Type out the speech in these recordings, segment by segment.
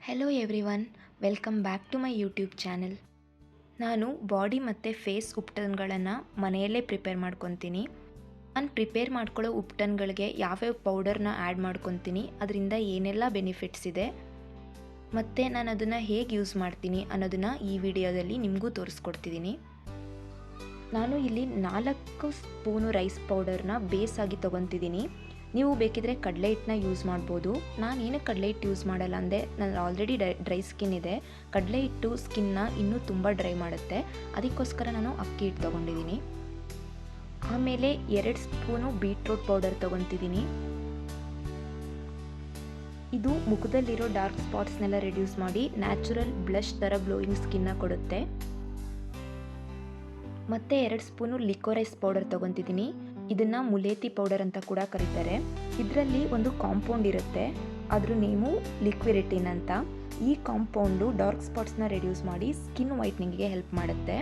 Hello everyone welcome back to my YouTube channel ನಾನು body ಮತ್ತು face ಉಪ್ಟನ್ಗಳನ್ನು ಮನೆಯಲ್ಲೇ ಪ್ರಿಪೇರ್ ಮಾಡ್ಕೊತೀನಿ. ನಾನು ಪ್ರಿಪೇರ್ ಮಾಡ್ಕೊಳ್ಳೋ ಉಪ್ಟನ್ಗಳಿಗೆ ಯಾವ್ಯಾವ ಪೌಡರ್ನ ಆ್ಯಡ್ ಮಾಡ್ಕೊತೀನಿ, ಅದರಿಂದ ಏನೆಲ್ಲ ಬೆನಿಫಿಟ್ಸ್ ಇದೆ, ಮತ್ತು ನಾನು ಅದನ್ನು ಹೇಗೆ ಯೂಸ್ ಮಾಡ್ತೀನಿ ಅನ್ನೋದನ್ನು ಈ ವಿಡಿಯೋದಲ್ಲಿ ನಿಮಗೂ ತೋರಿಸ್ಕೊಡ್ತಿದ್ದೀನಿ ನಾನು ಇಲ್ಲಿ ನಾಲ್ಕು ಸ್ಪೂನು ರೈಸ್ ಪೌಡರ್ನ ಬೇಸಾಗಿ ತೊಗೊತಿದ್ದೀನಿ ನೀವು ಬೇಕಿದ್ರೆ ಕಡಲೆ ಹಿಟ್ಟನ್ನ ಯೂಸ್ ಮಾಡ್ಬೋದು. ನಾನು ಏನಕ್ಕೆ ಕಡಲೆ ಹಿಟ್ಟು ಯೂಸ್ ಮಾಡಲ್ಲ, ಅಂದರೆ ನನ್ನ ಆಲ್ರೆಡಿ ಡ್ರೈ ಸ್ಕಿನ್ ಇದೆ. ಕಡಲೆ ಹಿಟ್ಟು ಸ್ಕಿನ್ನ ಇನ್ನೂ ತುಂಬ ಡ್ರೈ ಮಾಡುತ್ತೆ. ಅದಕ್ಕೋಸ್ಕರ ನಾನು ಅಕ್ಕಿ ಹಿಟ್ಟು ತೊಗೊಂಡಿದ್ದೀನಿ. ಆಮೇಲೆ ಎರಡು ಸ್ಪೂನು ಬೀಟ್ರೂಟ್ ಪೌಡರ್ ತೊಗೊತಿದ್ದೀನಿ. ಇದು ಮುಖದಲ್ಲಿರೋ ಡಾರ್ಕ್ ಸ್ಪಾಟ್ಸ್ನೆಲ್ಲ ರಿಡ್ಯೂಸ್ ಮಾಡಿ ನ್ಯಾಚುರಲ್ ಬ್ಲಷ್ ಥರ ಗ್ಲೋಯಿಂಗ್ ಸ್ಕಿನ್ನ ಕೊಡುತ್ತೆ. ಮತ್ತು ಎರಡು ಸ್ಪೂನು ಲಿಕೋರೈಸ್ ಪೌಡರ್ ತೊಗೊತಿದ್ದೀನಿ. ಇದನ್ನು ಮುಲೇತಿ ಪೌಡರ್ ಅಂತ ಕೂಡ ಕರೀತಾರೆ. ಇದರಲ್ಲಿ ಒಂದು ಕಾಂಪೌಂಡ್ ಇರುತ್ತೆ. ಅದ್ರ ನೇಮು ಲಿಕ್ವಿಡಿಟಿನ್ ಅಂತ. ಈ ಕಾಂಪೌಂಡು ಡಾರ್ಕ್ ಸ್ಪಾಟ್ಸ್ನ ರೆಡ್ಯೂಸ್ ಮಾಡಿ ಸ್ಕಿನ್ ವೈಟ್ನಿಂಗ್ಗೆ ಹೆಲ್ಪ್ ಮಾಡುತ್ತೆ.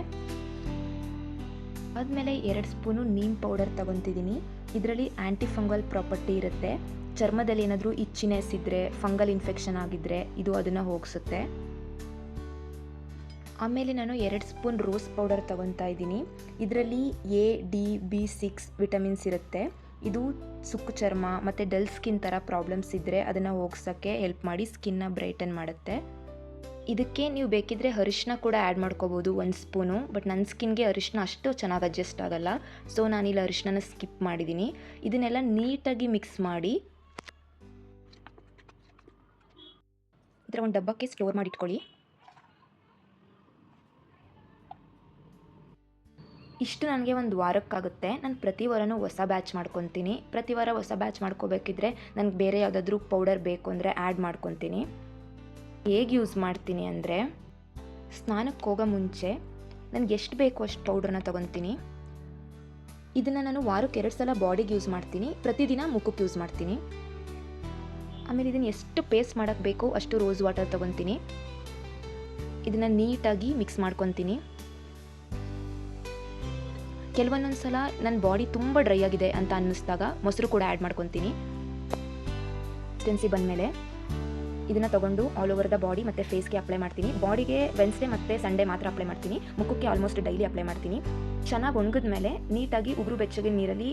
ಆದಮೇಲೆ ಎರಡು ಸ್ಪೂನು ನೀಮ್ ಪೌಡರ್ ತಗೊತಿದ್ದೀನಿ. ಇದರಲ್ಲಿ ಆ್ಯಂಟಿ ಫಂಗಲ್ ಪ್ರಾಪರ್ಟಿ ಇರುತ್ತೆ. ಚರ್ಮದಲ್ಲಿ ಏನಾದರೂ ಇಚ್ಚಿನೆಸ್ ಇದ್ದರೆ ಫಂಗಲ್ ಇನ್ಫೆಕ್ಷನ್ ಆಗಿದ್ದರೆ ಇದು ಅದನ್ನು ಹೋಗಿಸುತ್ತೆ. ಆಮೇಲೆ ನಾನು ಎರಡು ಸ್ಪೂನ್ ರೋಸ್ ಪೌಡರ್ ತೊಗೊತಾ ಇದ್ದೀನಿ. ಇದರಲ್ಲಿ A, D, B, six vitamins ಇರುತ್ತೆ. ಇದು ಸುಕ್ಕು ಚರ್ಮ ಮತ್ತು ಡಲ್ ಸ್ಕಿನ್ ಥರ ಪ್ರಾಬ್ಲಮ್ಸ್ ಇದ್ದರೆ ಅದನ್ನು ಹೋಗ್ಸೋಕ್ಕೆ ಹೆಲ್ಪ್ ಮಾಡಿ ಸ್ಕಿನ್ನ ಬ್ರೈಟನ್ ಮಾಡುತ್ತೆ. ಇದಕ್ಕೆ ನೀವು ಬೇಕಿದ್ರೆ ಅರಿಶಿನ ಕೂಡ ಆ್ಯಡ್ ಮಾಡ್ಕೋಬೋದು ಒಂದು ಸ್ಪೂನು, ಬಟ್ ನನ್ನ ಸ್ಕಿನ್ಗೆ ಅರಿಶಿನ ಅಷ್ಟು ಚೆನ್ನಾಗಿ ಅಡ್ಜಸ್ಟ್ ಆಗಲ್ಲ. ಸೊ ನಾನಿಲ್ಲಿ ಅರಿಶಿನ ಸ್ಕಿಪ್ ಮಾಡಿದ್ದೀನಿ ಇದನ್ನೆಲ್ಲ ನೀಟಾಗಿ ಮಿಕ್ಸ್ ಮಾಡಿ ಇದರ ಒಂದು ಡಬ್ಬಕ್ಕೆ ಸ್ಟೋರ್ ಮಾಡಿಟ್ಕೊಳ್ಳಿ. ಇಷ್ಟು ನನಗೆ ಒಂದು ವಾರಕ್ಕಾಗುತ್ತೆ. ನಾನು ಪ್ರತಿ ವಾರನೂ ಹೊಸ ಬ್ಯಾಚ್ ಮಾಡ್ಕೊತೀನಿ. ಪ್ರತಿ ವಾರ ಹೊಸ ಬ್ಯಾಚ್ ಮಾಡ್ಕೋಬೇಕಿದ್ರೆ ನನಗೆ ಬೇರೆ ಯಾವುದಾದ್ರೂ ಪೌಡರ್ ಬೇಕು ಅಂದರೆ ಆ್ಯಡ್ ಮಾಡ್ಕೊತೀನಿ. ಹೇಗೆ ಯೂಸ್ ಮಾಡ್ತೀನಿ ಅಂದರೆ ಸ್ನಾನಕ್ಕೆ ಹೋಗೋ ಮುಂಚೆ ನನಗೆ ಎಷ್ಟು ಬೇಕು ಅಷ್ಟು ಪೌಡ್ರನ್ನ ತೊಗೊತೀನಿ. ಇದನ್ನು ನಾನು ವಾರಕ್ಕೆ ಎರಡು ಸಲ ಬಾಡಿಗೆ ಯೂಸ್ ಮಾಡ್ತೀನಿ. ಪ್ರತಿದಿನ ಮುಖಕ್ಕೆ ಯೂಸ್ ಮಾಡ್ತೀನಿ. ಆಮೇಲೆ ಇದನ್ನು ಎಷ್ಟು ಪೇಸ್ಟ್ ಮಾಡೋಕ್ಕೆ ಬೇಕೋ ಅಷ್ಟು ರೋಸ್ ವಾಟರ್ ತೊಗೊತೀನಿ. ಇದನ್ನು ನೀಟಾಗಿ ಮಿಕ್ಸ್ ಮಾಡ್ಕೊತೀನಿ. ಕೆಲವೊಂದೊಂದು ಸಲ ನನ್ನ ಬಾಡಿ ತುಂಬ ಡ್ರೈ ಆಗಿದೆ ಅಂತ ಅನ್ನಿಸ್ದಾಗ ಮೊಸರು ಕೂಡ ಆ್ಯಡ್ ಮಾಡ್ಕೊತೀನಿ. ಟೆನ್ಸಿ ಬಂದಮೇಲೆ ಇದನ್ನು ತೊಗೊಂಡು ಆಲ್ ಓವರ್ ದ ಬಾಡಿ ಮತ್ತು ಫೇಸ್ಗೆ ಅಪ್ಲೈ ಮಾಡ್ತೀನಿ. ಬಾಡಿಗೆ ವೆನ್ಸ್ಡೇ ಮತ್ತು ಸಂಡೇ ಮಾತ್ರ ಅಪ್ಲೈ ಮಾಡ್ತೀನಿ. ಮುಖಕ್ಕೆ ಆಲ್ಮೋಸ್ಟ್ ಡೈಲಿ ಅಪ್ಲೈ ಮಾಡ್ತೀನಿ. ಚೆನ್ನಾಗಿ ಒಣಗಿದ ಮೇಲೆ ನೀಟಾಗಿ ಉಗುರು ಬೆಚ್ಚಗೆ ನೀರಲ್ಲಿ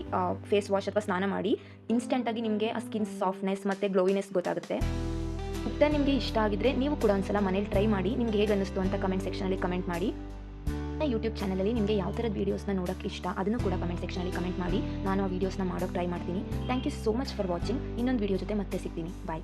ಫೇಸ್ ವಾಶ್ ಅಥವಾ ಸ್ನಾನ ಮಾಡಿ ಇನ್ಸ್ಟೆಂಟಾಗಿ ನಿಮಗೆ ಆ ಸ್ಕಿನ್ ಸಾಫ್ಟ್ನೆಸ್ ಮತ್ತು ಗ್ಲೋಯಿನೆಸ್ ಗೊತ್ತಾಗುತ್ತೆ. ಮುಕ್ತ ನಿಮಗೆ ಇಷ್ಟ ಆಗಿದ್ರೆ ನೀವು ಕೂಡ ಒಂದ್ಸಲ ಮನೇಲಿ ಟ್ರೈ ಮಾಡಿ. ನಿಮ್ಗೆ ಹೇಗೆ ಅನ್ನಿಸ್ತು ಅಂತ ಕಮೆಂಟ್ ಸೆಕ್ಷನಲ್ಲಿ ಕಮೆಂಟ್ ಮಾಡಿ. ಯೂಟ್ಯೂಬ್ ಚಾನಲಲ್ಲಿ ನಿಮಗೆ ಯಾವ ಥರದ ವೀಡಿಯೋಸ್ನ ನೋಡೋಕ್ಕೆ ಇಷ್ಟ, ಅದನ್ನು ಕೂಡ ಕಮೆಂಟ್ ಸೆಕ್ಷನಲ್ಲಿ ಕಮೆಂಟ್ ಮಾಡಿ. ನಾನು ಆ ವೀಡಿಯೋಸ್ನ ಮಾಡೋಕೆ ಟ್ರೈ ಮಾಡ್ತೀನಿ. Thank you so much for watching ಇನ್ನೊಂದು ವೀಡಿಯೋ ಜೊತೆ ಮತ್ತೆ ಸಿಗ್ತೀನಿ. ಬಾಯ್